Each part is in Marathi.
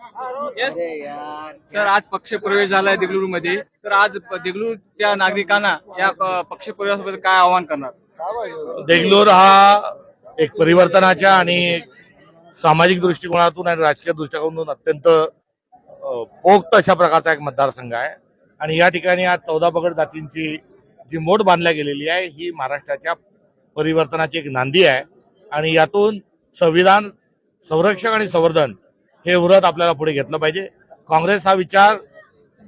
सर आज पक्ष प्रवेश झालाय देगलूरमध्ये तर आज देगलूरच्या नागरिकांना या पक्ष प्रवेशाबद्दल काय आवाहन करणार? देगलूर हा एक परिवर्तनाच्या आणि सामाजिक दृष्टिकोनातून आणि राजकीय दृष्टिकोनातून अत्यंत पोक्त अशा प्रकारचा एक मतदारसंघ आहे. आणि या ठिकाणी आज चौदा पगड जातींची जी मोठ बांधल्या गेलेली आहे ही महाराष्ट्राच्या परिवर्तनाची एक नांदी आहे. आणि यातून संविधान संरक्षण आणि संवर्धन हे व्रत आपल्याला पुढे घेतलं पाहिजे. काँग्रेस हा विचार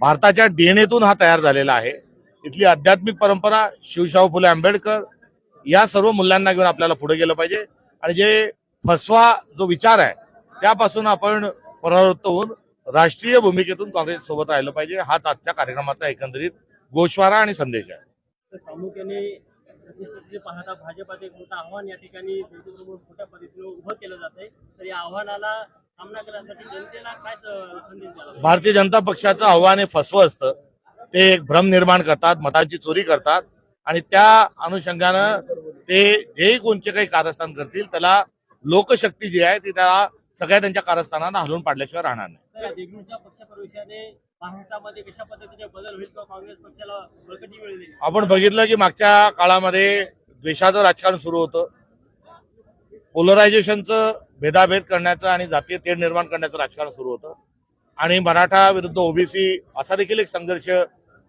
भारताच्या डीएनएतून हा तयार झालेला आहे. इथली आध्यात्मिक परंपरा शिवशाहू फुले आंबेडकर या सर्व मूल्यांना घेऊन आपल्याला पुढे गेलं पाहिजे. आणि जे फसवा जो विचार आहे त्यापासून आपण परावृत्त होऊन राष्ट्रीय भूमिकेतून काँग्रेस सोबत राहिलं पाहिजे. हाच आजच्या कार्यक्रमाचा एकंदरीत गोशवारा आणि संदेश आहे. प्रामुख्याने पाहता भाजपाचं एक मोठं आव्हान या ठिकाणी मोठ्या पद्धतीने उभं केलं जात आहे तर या आव्हानाला भारतीय जनता पक्षाचं आव्हान हे फसवं असतं. ते एक भ्रम निर्माण करतात मतांची चोरी करतात आणि त्या अनुषंगानं ते जेही कोणते काही कारस्थान करतील त्याला लोकशक्ती जी आहे ती त्याला सगळ्या त्यांच्या कारस्थानांना हलवून पाडल्याशिवाय राहणार नाही. आपण बघितलं की मागच्या काळामध्ये द्वेषाचं राजकारण सुरू होतं. पोलरायझेशनचं भेदाभेद करण्याचं आणि जातीय तेढ निर्माण करण्याचं राजकारण सुरू होतं. आणि मराठा विरुद्ध ओबीसी असा देखील एक संघर्ष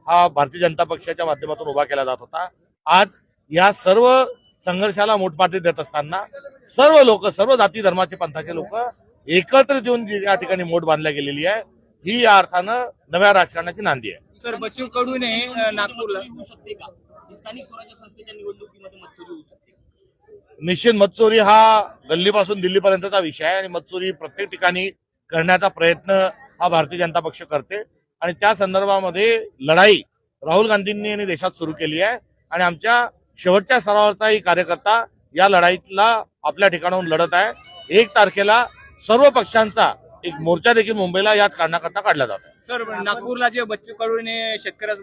हा भारतीय जनता पक्षाच्या माध्यमातून उभा केला जात होता. आज या सर्व संघर्षाला मोठपाठी देत असताना सर्व लोक सर्व जाती धर्माचे पंथाचे लोक एकत्रित येऊन जी या ठिकाणी मोठ बांधल्या गेलेली आहे. ही या अर्थानं नव्या राजकारणाची नांदी आहे. सर बच्चू कडू ने नागपूरला होऊ शकते का? स्थानिक स्वराज्य संस्थेच्या निवडणुकीमध्ये होऊ शकते? निश्चित मतचोरी हा गल्लीपासून दिल्लीपर्यंतचा विषय आहे आणि मतचोरी प्रत्येक ठिकाणी करण्याचा प्रयत्न हा भारतीय जनता पक्ष करते. आणि त्या संदर्भामध्ये लढाई राहुल गांधींनी आणि देशात सुरू केली आहे. आणि आमच्या शेवटच्या स्तरावरचाही कार्यकर्ता या लढाईतला आपल्या ठिकाणाहून लढत आहे. एक तारखेला सर्व पक्षांचा एक मोर्चा देखील मुंबईला याच कारणाकरता काढला जातो सर नागपूरला जे बच्चू कडूने शेतकऱ्या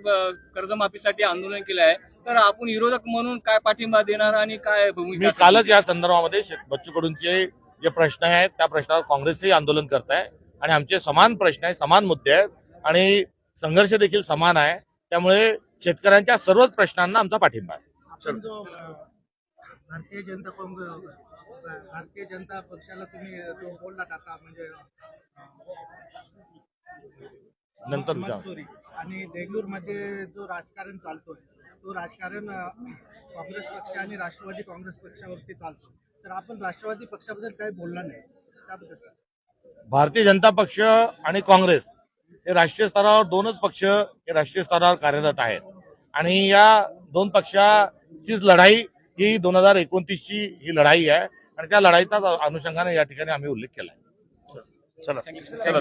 कर्जमाफीसाठी आंदोलन केलं आहे तर आपण विरोधक म्हणून काय पाठिंबा देणार आणि काय मी भूमिका कालच या संदर्भामध्ये शेत- बच्चू कडूंचे जे प्रश्न आहेत त्या प्रश्नावर काँग्रेसही आंदोलन करत आहे आणि आमचे समान प्रश्न आहेत समान मुद्दे आहेत आणि संघर्ष देखील समान आहे. त्यामुळे शेतकऱ्यांच्या सर्वच प्रश्नांना आमचा पाठिंबा आहे. भारतीय जनता काँग्रेस भारतीय जनता पक्षाला तुम्ही बोलला आता म्हणजे नंतर आणि देगलूरमध्ये जो राजकारण चालतोय तो राजकारण काँग्रेस पक्ष आणि राष्ट्रवादी काँग्रेस पक्षावरती चालतो. तर आपण राष्ट्रवादी पक्षाबद्दल काही बोलला नाही. त्याबद्दल? भारतीय जनता पक्ष आणि काँग्रेस हे राष्ट्रीय स्तरावर दोनच पक्ष हे राष्ट्रीय स्तरावर कार्यरत आहेत. आणि या दोन पक्षाचीच लढाई ही दोन हजार एकोणतीसची ही लढाई आहे. आणि त्या लढाईचा अनुषंगाने या ठिकाणी आम्ही उल्लेख केला आहे चला. चला